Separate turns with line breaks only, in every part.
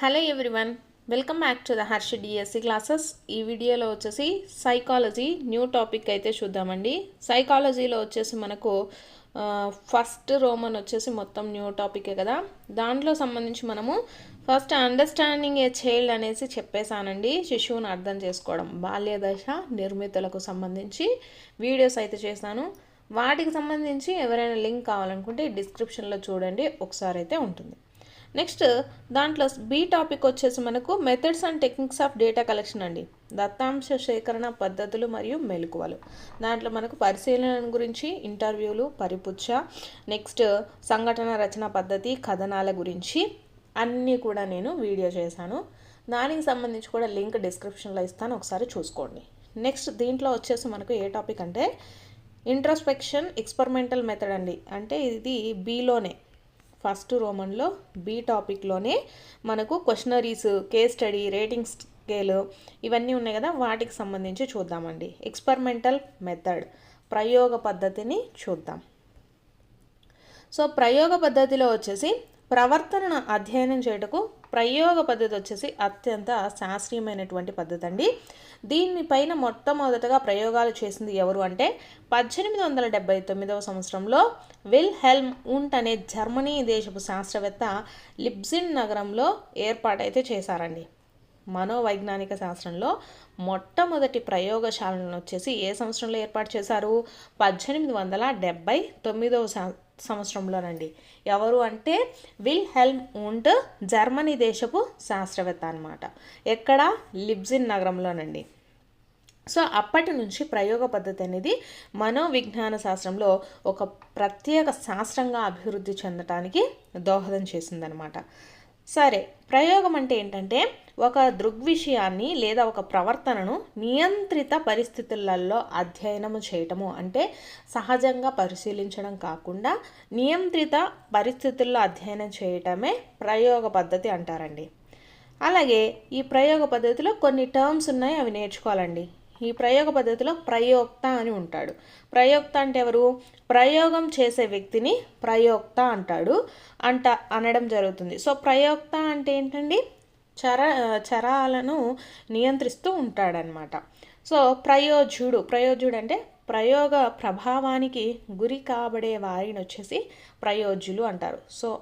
Hello everyone welcome back to the Harsha DSC classes ఈ వీడియోలో వచ్చేసి సైకాలజీ న్యూ టాపిక్ అయితే చూద్దామండి. సైకాలజీలో వచ్చేసి మనకు ఫస్ట్ రోమన్ వచ్చేసి మొత్తం న్యూ టాపికే కదా. దాంట్లో సంబంధించి మనము ఫస్ట్ అండర్స్టాండింగ్ ఏ చైల్డ్ అనేసి చెప్పేశానండి. శిశువుని అర్థం చేసుకోవడం బాల్య దశ నిర్మితులకు సంబంధించి వీడియోస్ అయితే చేశాను. వాటికి సంబంధించి ఎవరైనా లింక్ కావాలనుకుంటే డిస్క్రిప్షన్లో చూడండి. ఒకసారి అయితే ఉంటుంది. నెక్స్ట్ దాంట్లో బి టాపిక్ వచ్చేసి మనకు methods and techniques of data collection అండి. దత్తాంశ సేకరణ పద్ధతులు మరియు మెలకువలు దాంట్లో మనకు పరిశీలన గురించి ఇంటర్వ్యూలు పరిపుచ్చ నెక్స్ట్ సంఘటన రచన పద్ధతి కథనాల గురించి అన్నీ కూడా నేను వీడియో చేశాను. దానికి సంబంధించి కూడా లింక్ డిస్క్రిప్షన్లో ఇస్తాను ఒకసారి చూసుకోండి. నెక్స్ట్ దీంట్లో వచ్చేసి మనకు ఏ టాపిక్ అంటే ఇంట్రస్పెక్షన్ ఎక్స్పెరిమెంటల్ మెథడ్ అండి. అంటే ఇది బీలోనే ఫస్ట్ రోమన్లో బీ టాపిక్లోనే మనకు questionnaires case study rating scale ఇవన్నీ ఉన్నాయి కదా వాటికి సంబంధించి చూద్దామండి. ఎక్స్పెరిమెంటల్ మెథడ్ ప్రయోగ పద్ధతిని చూద్దాం. సో ప్రయోగ పద్ధతిలో వచ్చేసి ప్రవర్తనను అధ్యయనం చేయటకు ప్రయోగ పద్ధతి వచ్చేసి అత్యంత శాస్త్రీయమైనటువంటి పద్ధతి అండి దీనిపైన మొట్టమొదటగా ప్రయోగాలు చేసింది ఎవరు అంటే పద్దెనిమిది వందల డెబ్బై తొమ్మిదవ సంవత్సరంలో విల్ హెల్మ్ ఉంట్ అనే జర్మనీ దేశపు శాస్త్రవేత్త లిబ్జిన్ నగరంలో ఏర్పాటైతే చేశారండి. మనోవైజ్ఞానిక శాస్త్రంలో మొట్టమొదటి ప్రయోగశాలను వచ్చేసి ఏ సంవత్సరంలో ఏర్పాటు చేశారు? పద్దెనిమిది వందల డెబ్బై తొమ్మిదవ సంవత్సరంలోనండి ఎవరు అంటే విల్ హెల్మ్ ఉంట్ జర్మనీ దేశపు శాస్త్రవేత్త అనమాట ఎక్కడ? లిబ్జిన్ నగరంలోనండి. సో అప్పటి నుంచి ప్రయోగ పద్ధతి అనేది మనోవిజ్ఞాన శాస్త్రంలో ఒక ప్రత్యేక శాస్త్రంగా అభివృద్ధి చెందటానికి దోహదం చేసిందనమాట సరే ప్రయోగం అంటే ఏంటంటే ఒక దృగ్విషయాన్ని లేదా ఒక ప్రవర్తనను నియంత్రిత పరిస్థితులలో అధ్యయనము చేయటము. అంటే సహజంగా పరిశీలించడం కాకుండా నియంత్రిత పరిస్థితుల్లో అధ్యయనం చేయటమే ప్రయోగ పద్ధతి అంటారండి. అలాగే ఈ ప్రయోగ పద్ధతిలో కొన్ని టర్మ్స్ ఉన్నాయి అవి నేర్చుకోవాలండి. ఈ ప్రయోగ పద్ధతిలో ప్రయోక్త అని ఉంటాడు. ప్రయోక్త అంటే ఎవరు? ప్రయోగం చేసే వ్యక్తిని ప్రయోక్త అంటాడు అంట అనడం జరుగుతుంది. సో ప్రయోక్త అంటే ఏంటండి? చర చరాలను నియంత్రిస్తూ ఉంటాడనమాట సో ప్రయోజుడు ప్రయోజుడు అంటే ప్రయోగ ప్రభావానికి గురి కాబడే వారిని వచ్చేసి ప్రయోజులు అంటారు. సో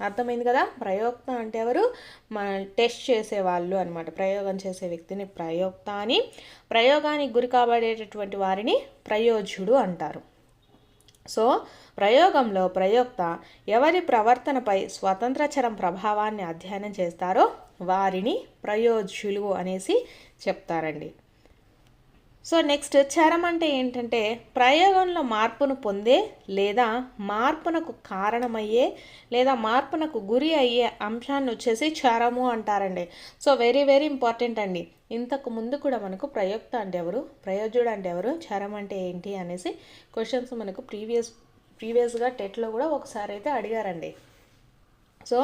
అర్థమైంది కదా? ప్రయోక్త అంటే ఎవరు? మన టెస్ట్ చేసేవాళ్ళు అనమాట ప్రయోగం చేసే వ్యక్తిని ప్రయోక్త అని ప్రయోగానికి గురి కాబడేటటువంటి వారిని ప్రయోజుడు అంటారు. సో ప్రయోగంలో ప్రయోక్త ఎవరి ప్రవర్తనపై స్వతంత్రచరం ప్రభావాన్ని అధ్యయనం చేస్తారో వారిని ప్రయోజులు అనేసి చెప్తారండి. సో నెక్స్ట్ చరం అంటే ఏంటంటే ప్రయోగంలో మార్పును పొందే లేదా మార్పునకు కారణమయ్యే లేదా మార్పునకు గురి అయ్యే అంశాన్ని వచ్చేసి చరము అంటారండి. సో వెరీ వెరీ ఇంపార్టెంట్ అండి. ఇంతకు ముందు కూడా మనకు ప్రయోక్త అంటే ఎవరు? ప్రయోజుడు అంటే ఎవరు? చరం అంటే ఏంటి అనేసి క్వశ్చన్స్ మనకు ప్రీవియస్ ప్రీవియస్గా టెట్లో కూడా ఒకసారి అయితే అడిగారండి. సో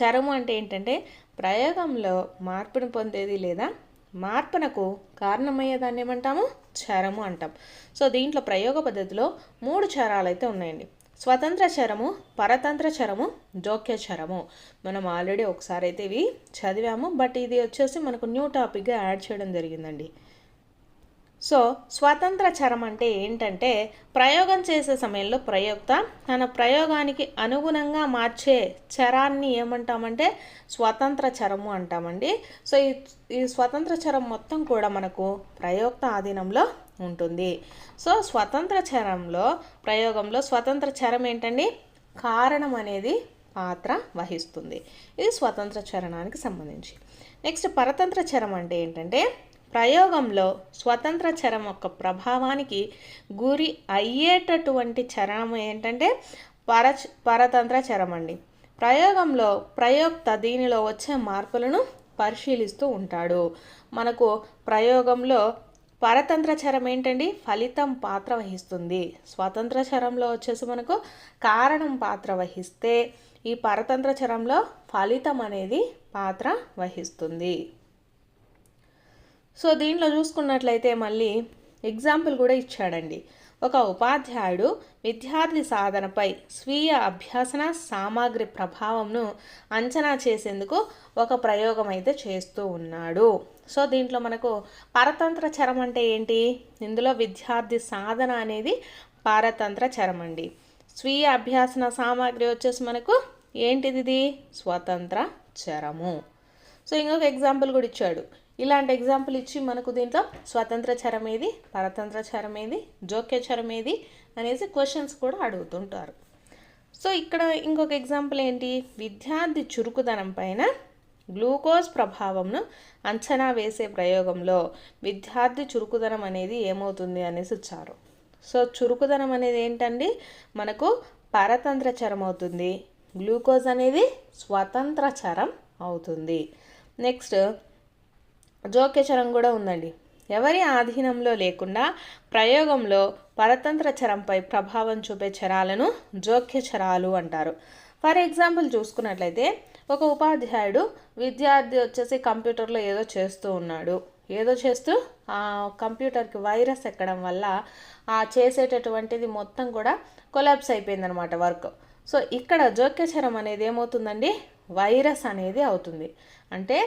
చరము అంటే ఏంటంటే ప్రయోగంలో మార్పును పొందేది లేదా మార్పునకు కారణమయ్యేదాన్ని ఏమంటాము? చరము అంటాం. సో దీంట్లో ప్రయోగ పద్ధతిలో మూడు చరాలు అయితే ఉన్నాయండి. స్వతంత్ర చరము పరతంత్ర చరము జోక్య చరము. మనం ఆల్రెడీ ఒకసారి అయితే ఇవి చదివాము బట్ ఇది వచ్చేసి మనకు న్యూ టాపిక్గా యాడ్ చేయడం జరిగిందండి. సో స్వతంత్ర చరం అంటే ఏంటంటే ప్రయోగం చేసే సమయంలో ప్రయోక్త తన ప్రయోగానికి అనుగుణంగా మార్చే చరాన్ని ఏమంటామంటే స్వతంత్ర చరము అంటామండి. సో ఈ ఈ స్వతంత్ర చరం మొత్తం కూడా మనకు ప్రయోక్త ఆధీనంలో ఉంటుంది. సో స్వతంత్ర చరంలో ప్రయోగంలో స్వతంత్ర చరం ఏంటండి? కారణం అనేది పాత్ర వహిస్తుంది. ఇది స్వతంత్ర చరణానికి సంబంధించి. నెక్స్ట్ పరతంత్ర చరం అంటే ఏంటంటే ప్రయోగంలో స్వతంత్ర చరం యొక్క ప్రభావానికి గురి అయ్యేటటువంటి చరణం ఏంటంటే పర పరతంత్ర చరం అండి. ప్రయోగంలో ప్రయోక్త దీనిలో వచ్చే మార్పులను పరిశీలిస్తూ ఉంటాడు. మనకు ప్రయోగంలో పరతంత్ర చరం ఏంటండి? ఫలితం పాత్ర వహిస్తుంది. స్వతంత్ర చరంలో వచ్చేసి మనకు కారణం పాత్ర వహిస్తే ఈ పరతంత్ర చరంలో ఫలితం అనేది పాత్ర వహిస్తుంది. సో దీంట్లో చూసుకున్నట్లయితే మళ్ళీ ఎగ్జాంపుల్ కూడా ఇచ్చాడండి. ఒక ఉపాధ్యాయుడు విద్యార్థి సాధనపై స్వీయ అభ్యాసన సామాగ్రి ప్రభావంను అంచనా చేసేందుకు ఒక ప్రయోగం అయితే చేస్తూ ఉన్నాడు. సో దీంట్లో మనకు పరతంత్ర చరం అంటే ఏంటి? ఇందులో విద్యార్థి సాధన అనేది పారతంత్ర చరం అండి. స్వీయ అభ్యాసన సామాగ్రి వచ్చేసి మనకు ఏంటిది ఇది? స్వతంత్ర చరము. సో ఇంకొక ఎగ్జాంపుల్ కూడా ఇచ్చాడు. ఇలాంటి ఎగ్జాంపుల్ ఇచ్చి మనకు దీంట్లో స్వతంత్ర చరం ఏది పరతంత్ర చరం ఏది జోక్య చరం ఏది అనేసి క్వశ్చన్స్ కూడా అడుగుతుంటారు. సో ఇక్కడ ఇంకొక ఎగ్జాంపుల్ ఏంటి? విద్యార్థి చురుకుదనం పైన గ్లూకోజ్ ప్రభావంను అంచనా వేసే ప్రయోగంలో విద్యార్థి చురుకుదనం అనేది ఏమవుతుంది అనేసి ఇచ్చారు. సో చురుకుదనం అనేది ఏంటండి? మనకు పరతంత్ర చరం అవుతుంది. గ్లూకోజ్ అనేది స్వతంత్ర చరం అవుతుంది. నెక్స్ట్ జోక్యచరం కూడా ఉందండి. ఎవరి ఆధీనంలో లేకుండా ప్రయోగంలో పరతంత్ర చరంపై ప్రభావం చూపే చరాలను జోక్యచరాలు అంటారు. ఫర్ ఎగ్జాంపుల్ చూసుకున్నట్లయితే ఒక ఉపాధ్యాయుడు విద్యార్థి వచ్చేసి కంప్యూటర్లో ఏదో చేస్తూ ఉన్నాడు. ఏదో చేస్తూ ఆ కంప్యూటర్కి వైరస్ ఎక్కడం వల్ల ఆ చేసేటటువంటిది మొత్తం కూడా కొలాప్స్ అయిపోయిందనమాట వర్క్. సో ఇక్కడ జోక్యచరం అనేది ఏమవుతుందండి? వైరస్ అనేది అవుతుంది. అంటే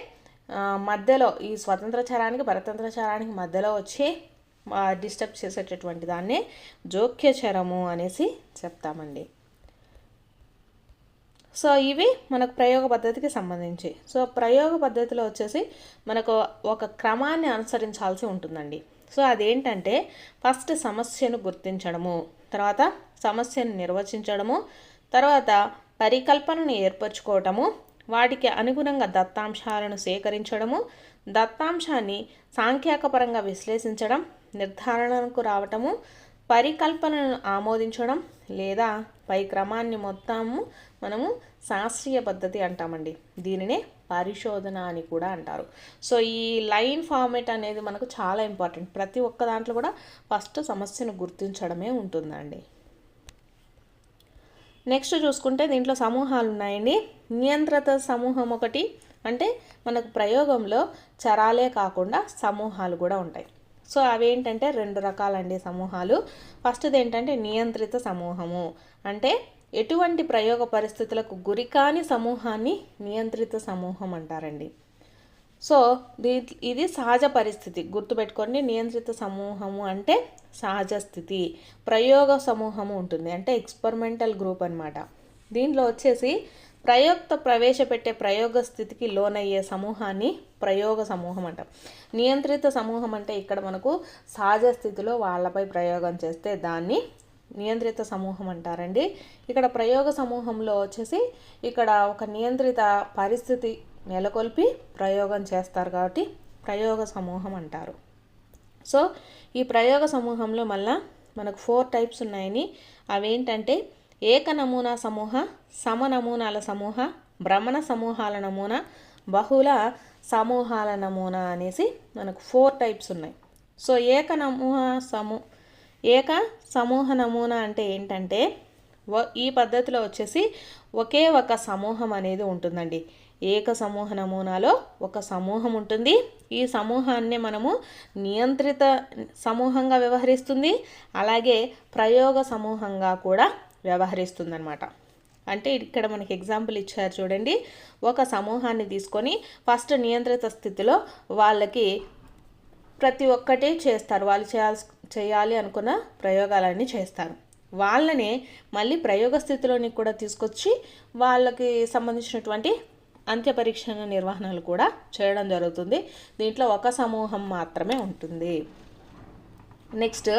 మధ్యలో ఈ స్వతంత్ర చరానికి పరతంత్ర చరానికి మధ్యలో వచ్చి డిస్టర్బ్ చేసేటటువంటి దాన్ని జోక్యచరము అనేసి చెప్తామండి. సో ఇవి మనకు ప్రయోగ పద్ధతికి సంబంధించి. సో ప్రయోగ పద్ధతిలో వచ్చేసి మనకు ఒక క్రమాన్ని అనుసరించాల్సి ఉంటుందండి. సో అదేంటంటే ఫస్ట్ సమస్యను గుర్తించడము తర్వాత సమస్యను నిర్వచించడము తర్వాత పరికల్పనను ఏర్పరచుకోవటము వాటికి అనుగుణంగా దత్తాంశాలను సేకరించడము దత్తాంశాన్ని సాంఖ్యాకపరంగా విశ్లేషించడం నిర్ధారణకు రావటము పరికల్పనను ఆమోదించడం లేదా పై క్రమాన్ని మొత్తము మనము శాస్త్రీయ పద్ధతి అంటామండి. దీనినే పరిశోధన అని కూడా అంటారు. సో ఈ లైన్ ఫార్మేట్ అనేది మనకు చాలా ఇంపార్టెంట్. ప్రతి ఒక్క దాంట్లో కూడా ఫస్ట్ సమస్యను గుర్తించడమే ఉంటుందండి. నెక్స్ట్ చూసుకుంటే దీంట్లో సమూహాలు ఉన్నాయండి. నియంత్రిత సమూహం ఒకటి అంటే మనకు ప్రయోగంలో చరాలే కాకుండా సమూహాలు కూడా ఉంటాయి. సో అవి ఏంటంటే రెండు రకాలండి సమూహాలు. ఫస్ట్ది ఏంటంటే నియంత్రిత సమూహము. అంటే ఎటువంటి ప్రయోగ పరిస్థితులకు గురి కాని సమూహాన్ని నియంత్రిత సమూహం అంటారండి. సో దీ ఇది సహజ పరిస్థితి. గుర్తుపెట్టుకోండి నియంత్రిత సమూహము అంటే సహజ స్థితి. ప్రయోగ సమూహము ఉంటుంది. అంటే ఎక్స్పెరిమెంటల్ గ్రూప్ అనమాట దీంట్లో వచ్చేసి ప్రయోక్త ప్రవేశపెట్టే ప్రయోగ స్థితికి లోనయ్యే సమూహాన్ని ప్రయోగ సమూహం అంటాం. నియంత్రిత సమూహం అంటే ఇక్కడ మనకు సహజ స్థితిలో వాళ్ళపై ప్రయోగం చేస్తే దాన్ని నియంత్రిత సమూహం అంటారండి. ఇక్కడ ప్రయోగ సమూహంలో వచ్చేసి ఇక్కడ ఒక నియంత్రిత పరిస్థితి నెలకొల్పి ప్రయోగం చేస్తారు కాబట్టి ప్రయోగ సమూహం అంటారు. సో ఈ ప్రయోగ సమూహంలో మళ్ళా మనకు ఫోర్ టైప్స్ ఉన్నాయని. అవేంటంటే ఏక నమూనా సమూహ సమ నమూనాల సమూహ భ్రమణ సమూహాల నమూనా బహుళ సమూహాల నమూనా అనేసి మనకు ఫోర్ టైప్స్ ఉన్నాయి. సో ఏక నమూహ సమూ ఏక సమూహ నమూనా అంటే ఏంటంటే ఈ పద్ధతిలో వచ్చేసి ఒకే ఒక సమూహం అనేది ఉంటుందండి. ఏక సమూహ నమూనాలో ఒక సమూహం ఉంటుంది. ఈ సమూహాన్ని మనము నియంత్రిత సమూహంగా వ్యవహరిస్తుంది. అలాగే ప్రయోగ సమూహంగా కూడా వ్యవహరిస్తుంది అనమాట అంటే ఇక్కడ మనకి ఎగ్జాంపుల్ ఇచ్చారు చూడండి. ఒక సమూహాన్ని తీసుకొని ఫస్ట్ నియంత్రిత స్థితిలో వాళ్ళకి ప్రతి ఒక్కటి చేస్తారు. వాళ్ళు చేయాల్సి చేయాలి అనుకున్న ప్రయోగాలన్నీ చేస్తారు. వాళ్ళనే మళ్ళీ ప్రయోగ స్థితిలోని కూడా తీసుకొచ్చి వాళ్ళకి సంబంధించినటువంటి అంత్యపరీక్ష నిర్వహణలు కూడా చేయడం జరుగుతుంది. దీంట్లో ఒక సమూహం మాత్రమే ఉంటుంది. నెక్స్ట్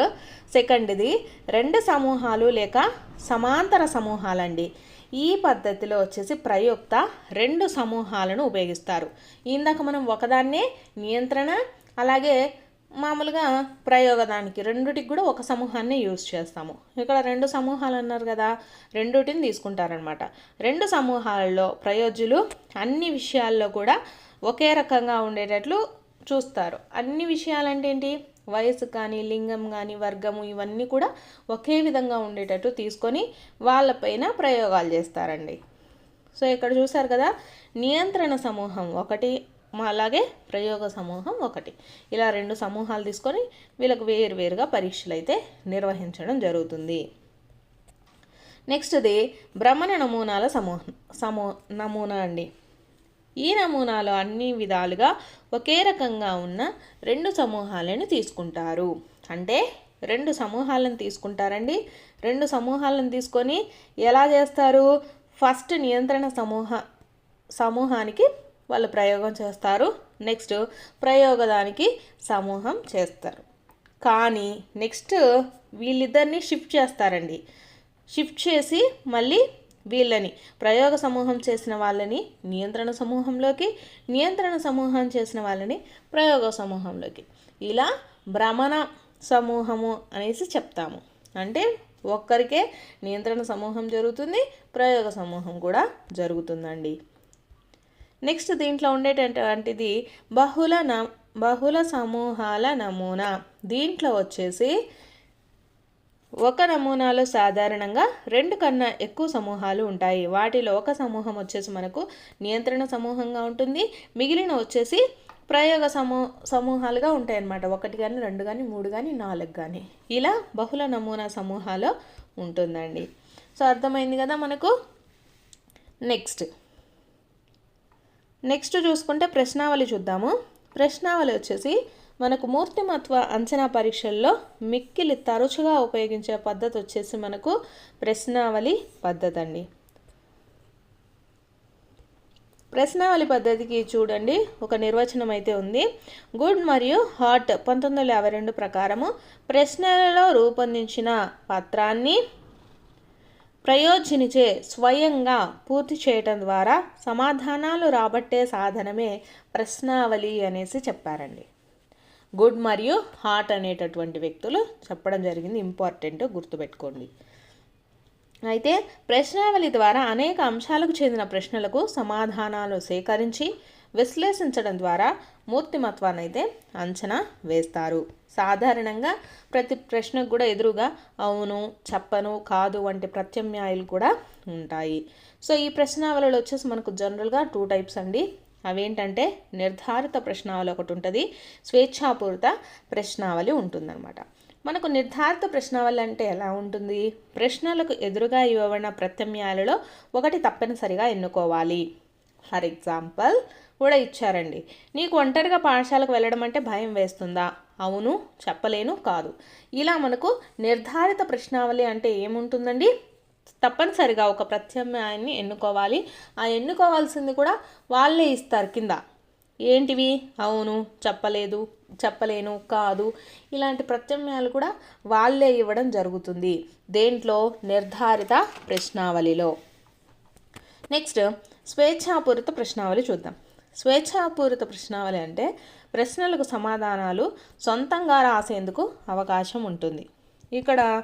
సెకండ్ది రెండు సమూహాలు లేక సమాంతర సమూహాలండి. ఈ పద్ధతిలో వచ్చేసి ప్రయుక్త రెండు సమూహాలను ఉపయోగిస్తారు. ఇందాక మనం ఒకదాన్నే నియంత్రణ అలాగే మామూలుగా ప్రయోగదానికి రెండుటికి కూడా ఒక సమూహాన్ని యూజ్ చేస్తాము. ఇక్కడ రెండు సమూహాలు అన్నారు కదా రెండుటిని తీసుకుంటారనమాట రెండు సమూహాలలో ప్రయోజులు అన్ని విషయాల్లో కూడా ఒకే రకంగా ఉండేటట్లు చూస్తారు. అన్ని విషయాలంటే ఏంటి? వయసు కానీ లింగం కానీ వర్గము ఇవన్నీ కూడా ఒకే విధంగా ఉండేటట్టు తీసుకొని వాళ్ళపైన ప్రయోగాలు చేస్తారండి. సో ఇక్కడ చూసారు కదా నియంత్రణ సమూహం ఒకటి అలాగే ప్రయోగ సమూహం ఒకటి. ఇలా రెండు సమూహాలు తీసుకొని వీళ్ళకు వేరు వేరుగా పరీక్షలు అయితే నిర్వహించడం జరుగుతుంది. నెక్స్ట్ది భ్రమణ నమూనాల సమూహం సమూ నమూనా అండి. ఈ నమూనాలు అన్ని విధాలుగా ఒకే రకంగా ఉన్న రెండు సమూహాలను తీసుకుంటారు. అంటే రెండు సమూహాలను తీసుకుంటారండి. రెండు సమూహాలను తీసుకొని ఎలా చేస్తారు? ఫస్ట్ నియంత్రణ సమూహ సమూహానికి వాళ్ళు ప్రయోగం చేస్తారు. నెక్స్ట్ ప్రయోగదానికి సమూహం చేస్తారు. కానీ నెక్స్ట్ వీళ్ళిద్దరిని షిఫ్ట్ చేస్తారండి. షిఫ్ట్ చేసి మళ్ళీ వీళ్ళని ప్రయోగ సమూహం చేసిన వాళ్ళని నియంత్రణ సమూహంలోకి నియంత్రణ సమూహం చేసిన వాళ్ళని ప్రయోగ సమూహంలోకి. ఇలా భ్రమణ సమూహము అనేసి చెప్తాము. అంటే ఒక్కరికే నియంత్రణ సమూహం జరుగుతుంది ప్రయోగ సమూహం కూడా జరుగుతుందండి. నెక్స్ట్ దీంట్లో ఉండేటటువంటిది బహుళ న బహుళ సమూహాల నమూనా. దీంట్లో వచ్చేసి ఒక నమూనాలో సాధారణంగా రెండు కన్నా ఎక్కువ సమూహాలు ఉంటాయి. వాటిలో ఒక సమూహం వచ్చేసి మనకు నియంత్రణ సమూహంగా ఉంటుంది. మిగిలిన వచ్చేసి ప్రయోగ సమూ సమూహాలుగా ఉంటాయి అన్నమాట ఒకటి కానీ రెండు కానీ మూడు కానీ నాలుగు కానీ ఇలా బహుళ నమూనా సమూహాలు ఉంటుందండి. సో అర్థమైంది కదా మనకు? నెక్స్ట్ నెక్స్ట్ చూసుకుంటే ప్రశ్నావళి చూద్దాము. ప్రశ్నావళి వచ్చేసి మనకు మూర్తిమత్వ అంచనా పరీక్షల్లో మిక్కిలి తరచుగా ఉపయోగించే పద్ధతి వచ్చేసి మనకు ప్రశ్నావళి పద్ధతి అండి ప్రశ్నావళి పద్ధతికి చూడండి. ఒక నిర్వచనం అయితే ఉంది. గుడ్ మరియు హాట్ పంతొమ్మిది వందల యాభై రెండు ప్రకారము ప్రశ్నలలో రూపొందించిన పత్రాన్ని ప్రయోజనిచే స్వయంగా పూర్తి చేయటం ద్వారా సమాధానాలు రాబట్టే సాధనమే ప్రశ్నావళి అనేసి చెప్పారండి. గుడ్ మరియు హాట్ అనేటటువంటి వ్యక్తులు చెప్పడం జరిగింది. ఇంపార్టెంట్ గుర్తుపెట్టుకోండి. అయితే ప్రశ్నావళి ద్వారా అనేక అంశాలకు చెందిన ప్రశ్నలకు సమాధానాలు సేకరించి విశ్లేషించడం ద్వారా మూర్తిమత్వాన్ని అయితే అంచనా వేస్తారు. సాధారణంగా ప్రతి ప్రశ్నకు కూడా ఎదురుగా అవును చెప్పను కాదు వంటి ప్రత్యామ్నాయాలు కూడా ఉంటాయి. సో ఈ ప్రశ్నావళిలో వచ్చేసి మనకు జనరల్గా టూ టైప్స్ అండి. అవేంటంటే నిర్ధారిత ప్రశ్నావళి ఒకటి ఉంటుంది స్వేచ్ఛాపూరిత ప్రశ్నావళి ఉంటుందన్నమాట. మనకు నిర్ధారిత ప్రశ్నావళి అంటే ఎలా ఉంటుంది? ప్రశ్నలకు ఎదురుగా ఇవ్వబడిన ప్రత్యామ్నాయాలలో ఒకటి తప్పనిసరిగా ఎన్నుకోవాలి. ఫర్ ఎగ్జాంపుల్ కూడా ఇచ్చారండి. నీకు ఒంటరిగా పాఠశాలకు వెళ్ళడం అంటే భయం వేస్తుందా? అవును చెప్పలేను కాదు. ఇలా మనకు నిర్ధారిత ప్రశ్నావళి అంటే ఏముంటుందండి? తప్పనిసరిగా ఒక ప్రత్యామ్నాయాన్ని ఎన్నుకోవాలి. ఆ ఎన్నుకోవాల్సింది కూడా వాళ్ళే ఇస్తారు కింద. ఏంటివి? అవును చెప్పలేదు చెప్పలేను కాదు. ఇలాంటి ప్రత్యామ్నాయాలు కూడా వాళ్ళే ఇవ్వడం జరుగుతుంది దేంట్లో? నిర్ధారిత ప్రశ్నావళిలో. నెక్స్ట్ స్వేచ్ఛాపూరిత ప్రశ్నావళి చూద్దాం. స్వేచ్ఛాపూరిత ప్రశ్నావళి అంటే ప్రశ్నలకు సమాధానాలు సొంతంగా రాసేందుకు అవకాశం ఉంటుంది. ఇక్కడ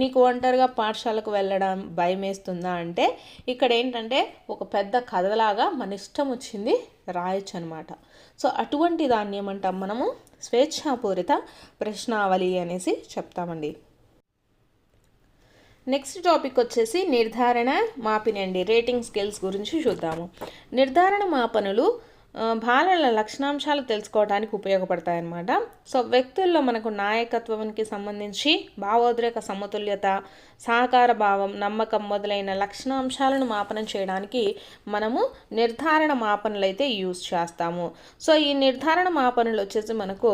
నీకు ఒంటరిగా పాఠశాలకు వెళ్ళడం భయం వేస్తుందా అంటే ఇక్కడ ఏంటంటే ఒక పెద్ద కథలాగా మన ఇష్టం వచ్చింది రాయొచ్చు అనమాట సో అటువంటి దాన్ని ఏమంటాం మనము? స్వేచ్ఛాపూరిత ప్రశ్నావళి అనేసి చెప్తామండి. నెక్స్ట్ టాపిక్ వచ్చేసి నిర్ధారణ మాపినండి. రేటింగ్ స్కిల్స్ గురించి చూద్దాము. నిర్ధారణ మాపనులు బాలల లక్షణాంశాలు తెలుసుకోవడానికి ఉపయోగపడతాయన్నమాట. సో వ్యక్తుల్లో మనకు నాయకత్వానికి సంబంధించి భావోద్రేక సమతుల్యత సహకార భావం నమ్మకం మొదలైన లక్షణాంశాలను మాపనం చేయడానికి మనము నిర్ధారణ మాపనలు అయితే యూజ్ చేస్తాము. సో ఈ నిర్ధారణ మాపనలు వచ్చేసి మనకు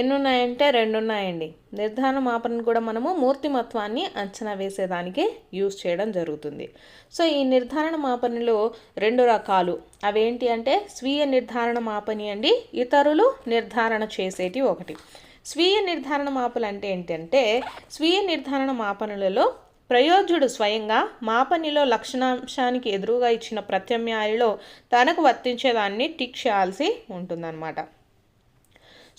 ఎన్నున్నాయంటే రెండున్నాయండి. నిర్ధారణ మాపన కూడా మనము మూర్తిమత్వాన్ని అంచనా వేసేదానికి యూజ్ చేయడం జరుగుతుంది. సో ఈ నిర్ధారణ మాపనలో రెండు రకాలు. అవేంటి అంటే స్వీయ నిర్ధారణ మాపని అండి ఇతరులు నిర్ధారణ చేసేటి ఒకటి. స్వీయ నిర్ధారణ మాపలు అంటే ఏంటంటే స్వీయ నిర్ధారణ మాపనలలో ప్రయోజుడు స్వయంగా మాపనిలో లక్షణాంశానికి ఎదురుగా ఇచ్చిన ప్రత్యామ్నాయలో తనకు వర్తించేదాన్ని టిక్ చేయాల్సి ఉంటుందన్నమాట.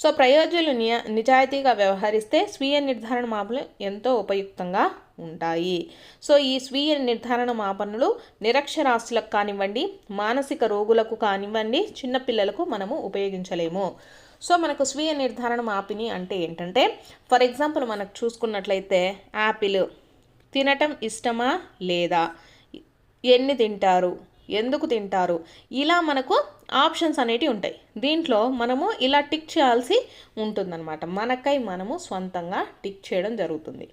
సో ప్రయోజకులు నియ నిజాయితీగా వ్యవహరిస్తే స్వీయ నిర్ధారణ మాపులు ఎంతో ఉపయుక్తంగా ఉంటాయి. సో ఈ స్వీయ నిర్ధారణ మాపనలు నిరక్షరాస్యులకు కానివ్వండి మానసిక రోగులకు కానివ్వండి చిన్నపిల్లలకు మనము ఉపయోగించలేము. సో మనకు స్వీయ నిర్ధారణ మాపిని అంటే ఏంటంటే ఫర్ ఎగ్జాంపుల్ మనకు చూసుకున్నట్లయితే యాపిల్ తినటం ఇష్టమా లేదా? ఎన్ని తింటారు? ఎందుకు తింటారు? ఇలా మనకు ఆప్షన్స్ అనేటివి ఉంటాయి. దీంట్లో మనము ఇలా టిక్ చేయాల్సి ఉంటుందన్నమాట. మనకై మనము సొంతంగా టిక్ చేయడం జరుగుతుంది.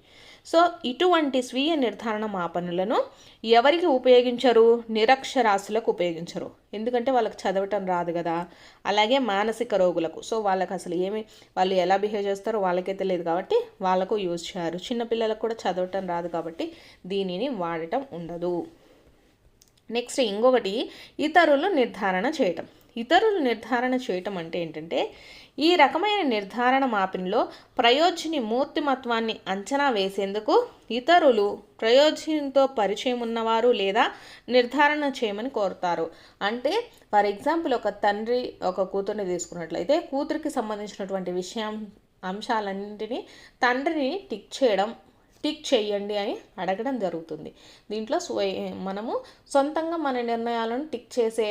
సో ఇటువంటి స్వీయ నిర్ధారణ మాపనులను ఎవరికి ఉపయోగించరు? నిరక్షరాస్యులకు ఉపయోగించరు. ఎందుకంటే వాళ్ళకి చదవటం రాదు కదా. అలాగే మానసిక రోగులకు. సో వాళ్ళకి అసలు ఏమి వాళ్ళు ఎలా బిహేవ్ చేస్తారో వాళ్ళకే తెలియదు కాబట్టి వాళ్ళకు యూజ్ చేయరు. చిన్నపిల్లలకు కూడా చదవటం రాదు కాబట్టి దీనిని వాడటం ఉండదు. నెక్స్ట్ ఇంకొకటి ఇతరులు నిర్ధారణ చేయటం. ఇతరులు నిర్ధారణ చేయటం అంటే ఏంటంటే ఈ రకమైన నిర్ధారణ మాపిన్లో ప్రయోజని మూర్తిమత్వాన్ని అంచనా వేసేందుకు ఇతరులు ప్రయోజనంతో పరిచయం ఉన్నవారు లేదా నిర్ధారణ చేయమని కోరుతారు. అంటే ఫర్ ఎగ్జాంపుల్ ఒక తండ్రి ఒక కూతుర్ని తీసుకున్నట్లయితే కూతురికి సంబంధించినటువంటి విషయం అంశాలన్నింటినీ తండ్రిని టిక్ చేయడం టిక్ చేయండి అని అడగడం జరుగుతుంది. దీంట్లో మనము సొంతంగా మన నిర్ణయాలను టిక్ చేసే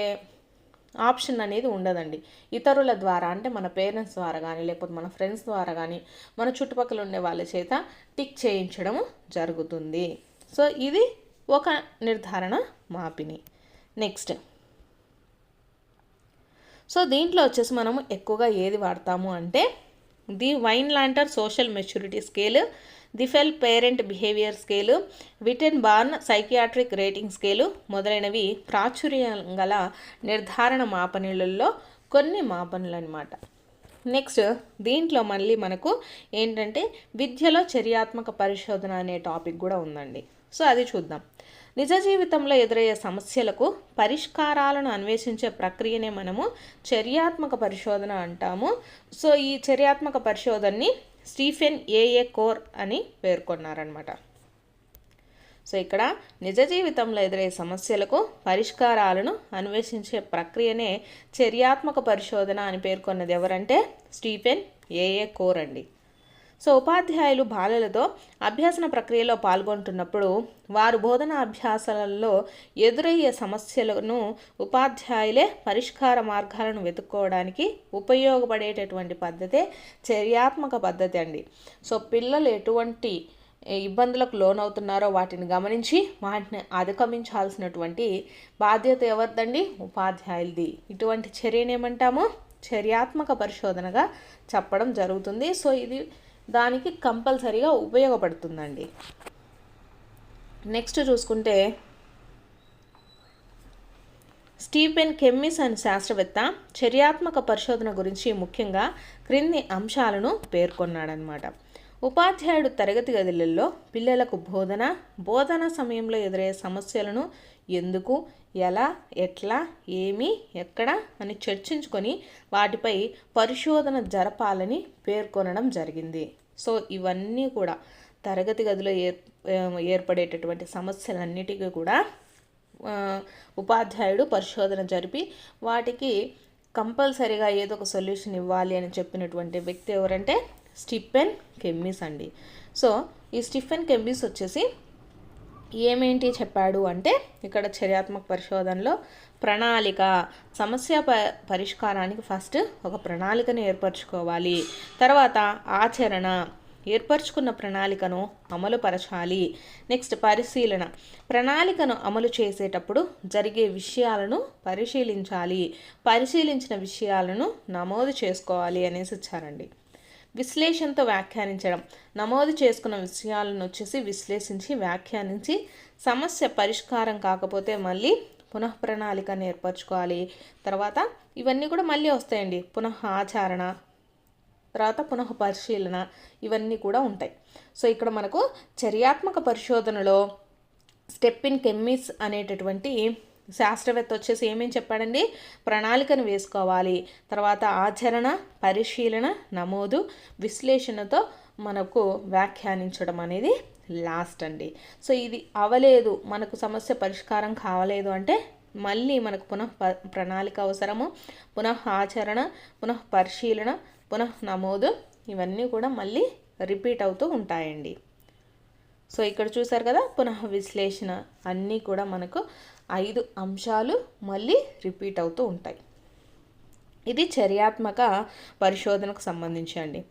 ఆప్షన్ అనేది ఉండదండి. ఇతరుల ద్వారా అంటే మన పేరెంట్స్ ద్వారా కానీ లేకపోతే మన ఫ్రెండ్స్ ద్వారా కానీ మన చుట్టుపక్కల ఉండే వాళ్ళ చేత టిక్ చేయించడం జరుగుతుంది. సో ఇది ఒక నిర్ధారణ మాపిని. నెక్స్ట్. సో దీంట్లో వచ్చేసి మనము ఎక్కువగా ఏది వాడతాము అంటే the Vineland social maturity scale the Fels parent behaviour scale Wittenborn psychiatric rating scale మొదలైనవి ప్రాచుర్యం గల నిర్ధారణ మాపనులలో కొన్ని మాపనులు అనమాట నెక్స్ట్ దీంట్లో మళ్ళీ మనకు ఏంటంటే విద్యలో చర్యాత్మక పరిశోధన అనే టాపిక్ కూడా ఉందండి. సో అది చూద్దాం. నిజ జీవితంలో ఎదురయ్యే సమస్యలకు పరిష్కారాలను అన్వేషించే ప్రక్రియనే మనము చర్యాత్మక పరిశోధన అంటాము. సో ఈ చర్యాత్మక పరిశోధనని స్టీఫెన్ ఏఏ కోర్ అని పేర్కొన్నారనమాట సో ఇక్కడ నిజ జీవితంలో ఎదురయ్యే సమస్యలకు పరిష్కారాలను అన్వేషించే ప్రక్రియనే చర్యాత్మక పరిశోధన అని పేర్కొన్నది ఎవరంటే స్టీఫెన్ ఏఏ కోర్ అండి. సో ఉపాధ్యాయులు బాలలతో అభ్యాసన ప్రక్రియలో పాల్గొంటున్నప్పుడు వారు బోధన అభ్యాసాలలో ఎదురయ్యే సమస్యలను ఉపాధ్యాయులే పరిష్కార మార్గాలను వెతుక్కోవడానికి ఉపయోగపడేటటువంటి పద్ధతే చర్యాత్మక పద్ధతి అండి. సో పిల్లలు ఎటువంటి ఇబ్బందులకు లోనవుతున్నారో వాటిని గమనించి వాటిని అధిగమించాల్సినటువంటి బాధ్యత ఎవరిదండి? ఉపాధ్యాయులది. ఇటువంటి చర్యనేమంటాము చర్యాత్మక పరిశోధనగా చెప్పడం జరుగుతుంది. సో ఇది దానికి కంపల్సరీగా ఉపయోగపడుతుందండి. నెక్స్ట్ చూసుకుంటే స్టీఫెన్ కెమ్మిస్ అని శాస్త్రవేత్త చర్యాత్మక పరిశోధన గురించి ముఖ్యంగా క్రింది అంశాలను పేర్కొన్నాడనమాట ఉపాధ్యాయుడు తరగతి గదులలో పిల్లలకు బోధన బోధన సమయంలో ఎదురయ్యే సమస్యలను ఎందుకు ఎలా ఎట్లా ఏమి ఎక్కడ అని చర్చించుకొని వాటిపై పరిశోధన జరపాలని పేర్కొనడం జరిగింది. సో ఇవన్నీ కూడా తరగతి గదిలో ఏర్ ఏర్పడేటటువంటి సమస్యలన్నిటికీ కూడా ఉపాధ్యాయుడు పరిశోధన జరిపి వాటికి కంపల్సరీగా ఏదో ఒక సొల్యూషన్ ఇవ్వాలి అని చెప్పినటువంటి వ్యక్తి ఎవరంటే స్టిఫెన్ కెమ్మిస్ అండి. సో ఈ స్టిఫెన్ కెమ్మిస్ వచ్చేసి ఏమేంటి చెప్పాడు అంటే ఇక్కడ చర్యాత్మక పరిశోధనలో ప్రణాళిక. సమస్య ప పరిష్కారానికి ఫస్ట్ ఒక ప్రణాళికను ఏర్పరచుకోవాలి. తర్వాత ఆచరణ. ఏర్పరచుకున్న ప్రణాళికను అమలుపరచాలి. నెక్స్ట్ పరిశీలన. ప్రణాళికను అమలు చేసేటప్పుడు జరిగే విషయాలను పరిశీలించాలి. పరిశీలించిన విషయాలను నమోదు చేసుకోవాలి అనేసి ఇచ్చారండి. విశ్లేషణతో వ్యాఖ్యానించడం. నమోదు చేసుకున్న విషయాలను వచ్చేసి విశ్లేషించి వ్యాఖ్యానించి సమస్య పరిష్కారం కాకపోతే మళ్ళీ పునః ప్రణాళికను ఏర్పరచుకోవాలి తర్వాత ఇవన్నీ కూడా మళ్ళీ వస్తాయండి. పునః ఆచరణ తర్వాత పునః పరిశీలన ఇవన్నీ కూడా ఉంటాయి. సో ఇక్కడ మనకు చర్యాత్మక పరిశోధనలో స్టెప్ ఇన్ కెమ్మిస్ అనేటటువంటి శాస్త్రవేత్త వచ్చేసి ఏమేమి చెప్పాడండి? ప్రణాళికను వేసుకోవాలి. తర్వాత ఆచరణ పరిశీలన నమోదు విశ్లేషణతో మనకు వ్యాఖ్యానించడం అనేది లాస్ట్ అండి. సో ఇది అవలేదు. మనకు సమస్య పరిష్కారం కావలేదు అంటే మళ్ళీ మనకు పునః ప్రణాళిక అవసరము. పునః ఆచరణ పునః పరిశీలన పునః నమోదు ఇవన్నీ కూడా మళ్ళీ రిపీట్ అవుతూ ఉంటాయండి. సో ఇక్కడ చూసారు కదా పునః విశ్లేషణ అన్నీ కూడా మనకు ఐదు అంశాలు మళ్ళీ రిపీట్ అవుతూ ఉంటాయి. ఇది చర్యాత్మక పరిశోధనకు సంబంధించి అండి.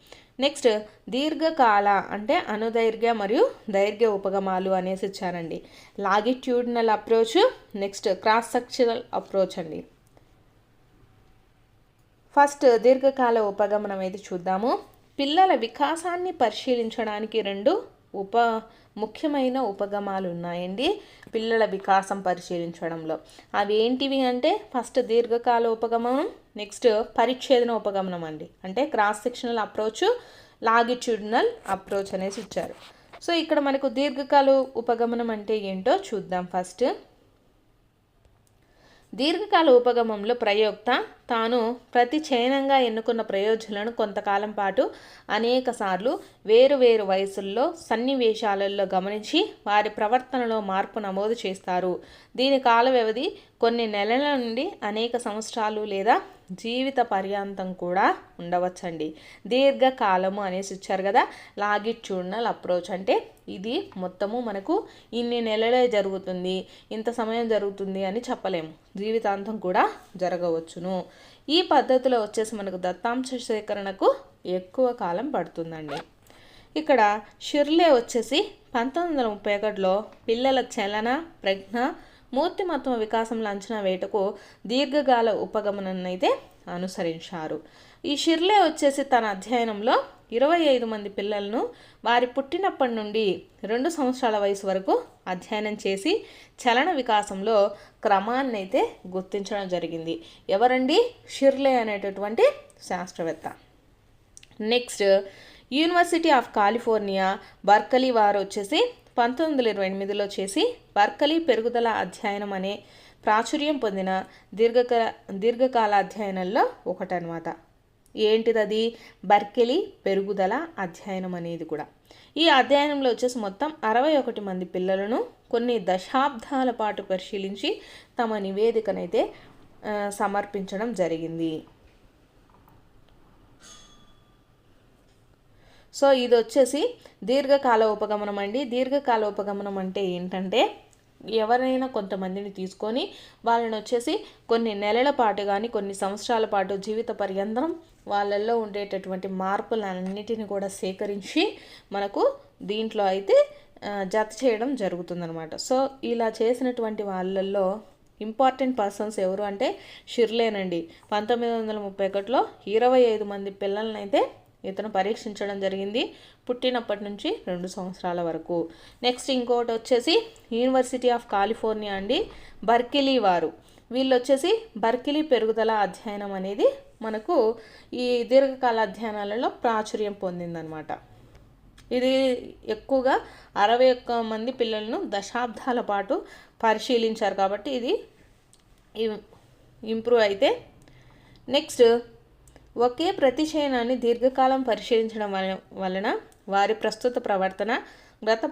నెక్స్ట్ దీర్ఘకాల అంటే అనుదైర్ఘ్య మరియు దైర్ఘ్య ఉపగమాలు అనేసి ఇచ్చారండి. Longitudinal approach next cross sectional approach అండి. ఫస్ట్ దీర్ఘకాల ఉపగమనం అయితే చూద్దాము. పిల్లల వికాసాన్ని పరిశీలించడానికి రెండు ఉప ముఖ్యమైన ఉపగమాలు ఉన్నాయండి. పిల్లల వికాసం పరిశీలించడంలో. అవి ఏంటివి అంటే ఫస్ట్ దీర్ఘకాల ఉపగమనం నెక్స్ట్ పరిచ్ఛేదన ఉపగమనం అండి. అంటే cross sectional approach longitudinal approach అనేసి ఇచ్చారు. సో ఇక్కడ మనకు దీర్ఘకాల ఉపగమనం అంటే ఏంటో చూద్దాం ఫస్ట్. దీర్ఘకాల ఉపగమంలో ప్రయోక్త తాను ప్రతి చయనంగా ఎన్నుకున్న ప్రయోజనాలను కొంతకాలం పాటు అనేక సార్లు వేరు వేరు వయసుల్లో సన్నివేశాలలో గమనించి వారి ప్రవర్తనలో మార్పు నమోదు చేస్తారు. దీని కాల వ్యవధి కొన్ని నెలల నుండి అనేక సంవత్సరాలు లేదా జీవిత పర్యాంతం కూడా ఉండవచ్చండి. దీర్ఘకాలము అనేసి ఇచ్చారు కదా లాగిట్యూడినల్ అప్రోచ్. అంటే ఇది మొత్తము మనకు ఇన్ని నెలలే జరుగుతుంది ఇంత సమయం జరుగుతుంది అని చెప్పలేము. జీవితాంతం కూడా జరగవచ్చును. ఈ పద్ధతిలో వచ్చేసి మనకు దత్తాంశ సేకరణకు ఎక్కువ కాలం పడుతుందండి. ఇక్కడ షిర్లే వచ్చేసి పంతొమ్మిది వందల ముప్పై ఒకటిలో పిల్లల చలన ప్రజ్ఞ మూర్తిమత్వ వికాసంలో అంచనా వేటకు దీర్ఘకాల ఉపగమనన్నైతే అనుసరించారు. ఈ షిర్లే వచ్చేసి తన అధ్యయనంలో ఇరవై ఐదు మంది పిల్లలను వారి పుట్టినప్పటి నుండి రెండు సంవత్సరాల వయసు వరకు అధ్యయనం చేసి చలన వికాసంలో క్రమాన్ని అయితే గుర్తించడం జరిగింది. ఎవరండి? షిర్లే అనేటటువంటి శాస్త్రవేత్త. Next university of California Berkeley వారు వచ్చేసి పంతొమ్మిది వందల ఇరవై ఎనిమిదిలో చేసి బర్కలీ పెరుగుదల అధ్యయనం అనే ప్రాచుర్యం పొందిన దీర్ఘకాల దీర్ఘకాల అధ్యయనంలో ఒకటనమాట ఏంటిది అది బర్కెలి పెరుగుదల అధ్యయనం అనేది కూడా. ఈ అధ్యయనంలో వచ్చేసి మొత్తం అరవై ఒకటి మంది పిల్లలను కొన్ని దశాబ్దాల పాటు పరిశీలించి తమ నివేదికనైతే సమర్పించడం జరిగింది. సో ఇది వచ్చేసి దీర్ఘకాల ఉపగమనం అండి. దీర్ఘకాల ఉపగమనం అంటే ఏంటంటే ఎవరైనా కొంతమందిని తీసుకొని వాళ్ళని వచ్చేసి కొన్ని నెలల పాటు కానీ కొన్ని సంవత్సరాల పాటు జీవిత పర్యంతం వాళ్ళల్లో ఉండేటటువంటి మార్పులన్నిటిని కూడా సేకరించి మనకు దీంట్లో అయితే జత చేయడం జరుగుతుందనమాట సో ఇలా చేసినటువంటి వాళ్ళల్లో ఇంపార్టెంట్ పర్సన్స్ ఎవరు అంటే షిర్లేనండి. పంతొమ్మిది వందల ముప్పై ఒకటిలో ఇరవై ఐదు మంది పిల్లలనైతే ఇతను పరీక్షించడం జరిగింది పుట్టినప్పటి నుంచి రెండు సంవత్సరాల వరకు. నెక్స్ట్ ఇంకోటి వచ్చేసి యూనివర్సిటీ ఆఫ్ కాలిఫోర్నియా అండి బర్కిలీ వారు. వీళ్ళు వచ్చేసి బర్కిలీ పెరుగుదల అధ్యయనం అనేది మనకు ఈ దీర్ఘకాల అధ్యయనాలలో ప్రాచుర్యం పొందిందనమాట ఇది ఎక్కువగా అరవై ఒక్క మంది పిల్లలను దశాబ్దాల పాటు పరిశీలించారు కాబట్టి ఇది ఇంప్రూవ్ అయితే. నెక్స్ట్ ఒకే ప్రతిచయనాన్ని దీర్ఘకాలం పరిశీలించడం వలన వారి ప్రస్తుత ప్రవర్తన గత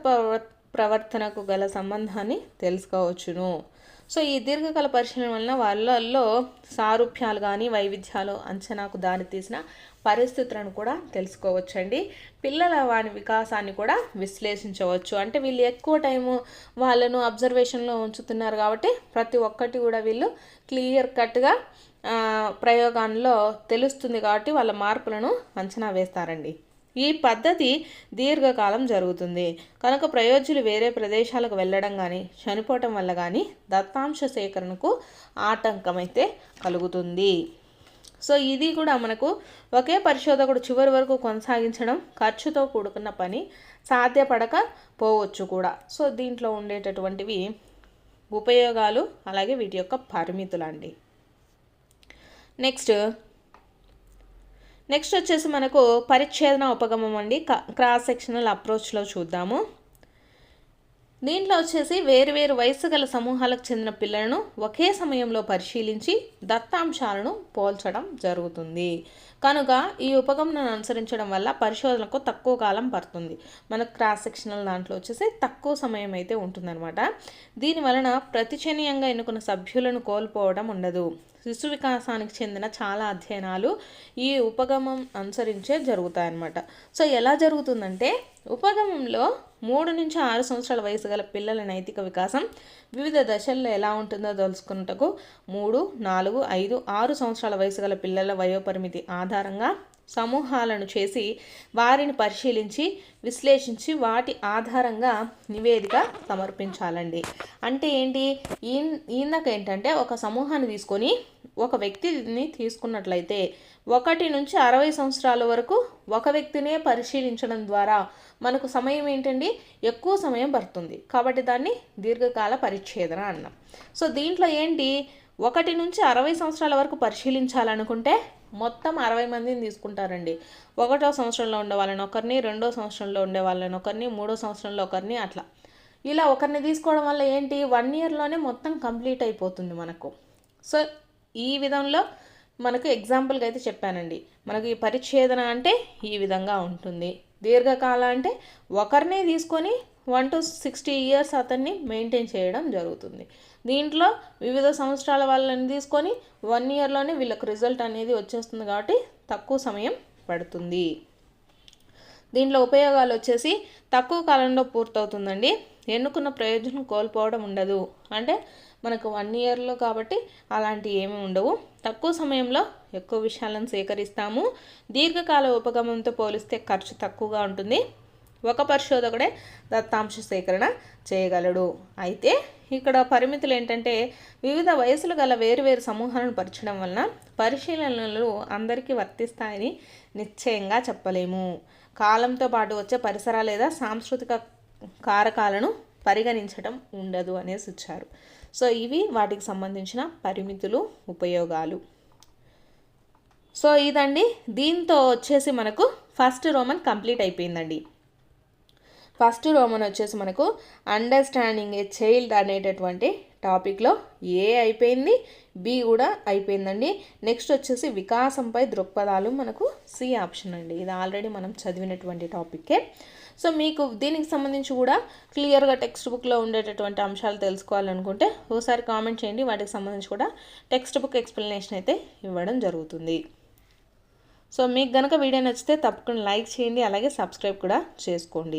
ప్రవర్తనకు గల సంబంధాన్ని తెలుసుకోవచ్చును. సో ఈ దీర్ఘకాల పరిశీలన వలన వాళ్ళల్లో సారూప్యాలు కానీ వైవిధ్యాలు అంచనాకు దారితీసిన పరిస్థితులను కూడా తెలుసుకోవచ్చండి. పిల్లల వారి వికాసాన్ని కూడా విశ్లేషించవచ్చు. అంటే వీళ్ళు ఎక్కువ టైము వాళ్ళను అబ్జర్వేషన్లో ఉంచుతున్నారు కాబట్టి ప్రతి ఒక్కటి కూడా వీళ్ళు క్లియర్ కట్గా ప్రయోగాల్లో తెలుస్తుంది కాబట్టి వాళ్ళ మార్పులను అంచనా వేస్తారండి. ఈ పద్ధతి దీర్ఘకాలం జరుగుతుంది. కనుక ప్రయోజులు వేరే ప్రదేశాలకు వెళ్ళడం కానీ చనిపోవటం వల్ల కానీ దత్తాంశ సేకరణకు ఆటంకమైతే కలుగుతుంది. సో ఇది కూడా మనకు ఒకే పరిశోధకుడు చివరి వరకు కొనసాగించడం ఖర్చుతో కూడుకున్న పని సాధ్యపడకపోవచ్చు కూడా. సో దీంట్లో ఉండేటటువంటివి ఉపయోగాలు అలాగే వీటి యొక్క పరిమితులు అండి నెక్స్ట్. నెక్స్ట్ వచ్చేసి మనకు పరిచ్ఛేదన ఉపగమం అండి. క్రాస్ సెక్షనల్ అప్రోచ్లో చూద్దాము. దీంట్లో వచ్చేసి వేరు వేరు వయసు గల సమూహాలకు చెందిన పిల్లలను ఒకే సమయంలో పరిశీలించి దత్తాంశాలను పోల్చడం జరుగుతుంది. కనుక ఈ ఉపగమనం అనుసరించడం వల్ల పరిశోధనకు తక్కువ కాలం పడుతుంది. మనకు క్రాస్ సెక్షనల్ దాంట్లో వచ్చేసి తక్కువ సమయం అయితే ఉంటుందన్నమాట. దీని వలన ప్రతిచనీయంగా ఎన్నుకున్న సభ్యులను కోల్పోవడం ఉండదు. శిశు వికాసానికి చెందిన చాలా అధ్యయనాలు ఈ ఉపగమం అనుసరించే జరుగుతాయన్నమాట. సో ఎలా జరుగుతుందంటే ఉపగమంలో మూడు నుంచి ఆరు సంవత్సరాల వయసు గల పిల్లల నైతిక వికాసం వివిధ దశల్లో ఎలా ఉంటుందో తెలుసుకున్నటకు మూడు నాలుగు ఐదు ఆరు సంవత్సరాల వయసు గల పిల్లల వయోపరిమితి ఆధారంగా సమూహాలను చేసి వారిని పరిశీలించి విశ్లేషించి వాటి ఆధారంగా నివేదిక సమర్పించాలండి. అంటే ఏంటి? ఈ ఇందాక ఏంటంటే ఒక సమూహాన్ని తీసుకొని ఒక వ్యక్తిని తీసుకున్నట్లయితే ఒకటి నుంచి అరవై సంవత్సరాల వరకు ఒక వ్యక్తినే పరిశీలించడం ద్వారా మనకు సమయం ఏంటండి? ఎక్కువ సమయం పడుతుంది. కాబట్టి దాన్ని దీర్ఘకాల పరిచ్ఛేదన అన్నాం. సో దీంట్లో ఏంటి? ఒకటి నుంచి అరవై సంవత్సరాల వరకు పరిశీలించాలనుకుంటే మొత్తం అరవై మందిని తీసుకుంటారండి. ఒకటో సంవత్సరంలో ఉండే వాళ్ళని ఒకరిని రెండో సంవత్సరంలో ఉండే వాళ్ళని ఒకరిని మూడో సంవత్సరంలో ఒకరిని అట్లా. ఇలా ఒకరిని తీసుకోవడం వల్ల ఏంటి? వన్ ఇయర్లోనే మొత్తం కంప్లీట్ అయిపోతుంది మనకు. సో ఈ విధంలో మనకు ఎగ్జాంపుల్గా అయితే చెప్పానండి. మనకు ఈ పరిచ్ఛేదన అంటే ఈ విధంగా ఉంటుంది. దీర్ఘకాల అంటే ఒకరినే తీసుకొని వన్ టు సిక్స్టీ ఇయర్స్ అతన్ని మెయింటైన్ చేయడం జరుగుతుంది. దీంట్లో వివిధ సంవత్సరాల వాళ్ళని తీసుకొని వన్ ఇయర్లోనే వీళ్ళకి రిజల్ట్ అనేది వచ్చేస్తుంది కాబట్టి తక్కువ సమయం పడుతుంది. దీంట్లో ఉపయోగాలు వచ్చేసి తక్కువ కాలంలో పూర్తవుతుందండి. ఎన్నుకున్న ప్రయోజనం కోల్పోవడం ఉండదు. అంటే మనకు వన్ ఇయర్లో కాబట్టి అలాంటివి ఏమీ ఉండవు. తక్కువ సమయంలో ఎక్కువ విషయాలను సేకరిస్తాము. దీర్ఘకాల ఉపగమంతో పోలిస్తే ఖర్చు తక్కువగా ఉంటుంది. ఒక పరిశోధకుడే దత్తాంశ సేకరణ చేయగలడు. అయితే ఇక్కడ పరిమితులు ఏంటంటే వివిధ వయసులు గల వేరువేరు సమూహాలను పరచడం వలన పరిశీలనలు అందరికీ వర్తిస్తాయని నిశ్చయంగా చెప్పలేము. కాలంతో పాటు వచ్చే పరిసర లేదా సాంస్కృతిక కారకాలను పరిగణించడం ఉండదు అనేసి ఇచ్చారు. సో ఇవి వాటికి సంబంధించిన పరిమితులు ఉపయోగాలు. సో ఇదండి. దీంతో వచ్చేసి మనకు ఫస్ట్ రోమన్ కంప్లీట్ అయిపోయిందండి. ఫస్ట్ రోమన్ వచ్చేసి మనకు అండర్స్టాండింగ్ ఏ చైల్డ్ అనేటటువంటి టాపిక్లో ఏ అయిపోయింది బి కూడా అయిపోయిందండి. నెక్స్ట్ వచ్చేసి వికాసంపై దృక్పథాలు మనకు సి ఆప్షన్ అండి. ఇది ఆల్రెడీ మనం చదివినటువంటి టాపిక్కే. సో మీకు దీనికి సంబంధించి కూడా క్లియర్గా టెక్స్ట్ బుక్లో ఉండేటటువంటి అంశాలు తెలుసుకోవాలనుకుంటే ఒకసారి కామెంట్ చేయండి. వాటికి సంబంధించి కూడా టెక్స్ట్ బుక్ ఎక్స్ప్లెనేషన్ అయితే ఇవ్వడం జరుగుతుంది. సో మీకు కనుక వీడియో నచ్చితే తప్పకుండా లైక్ చేయండి. అలాగే సబ్స్క్రైబ్ కూడా చేసుకోండి.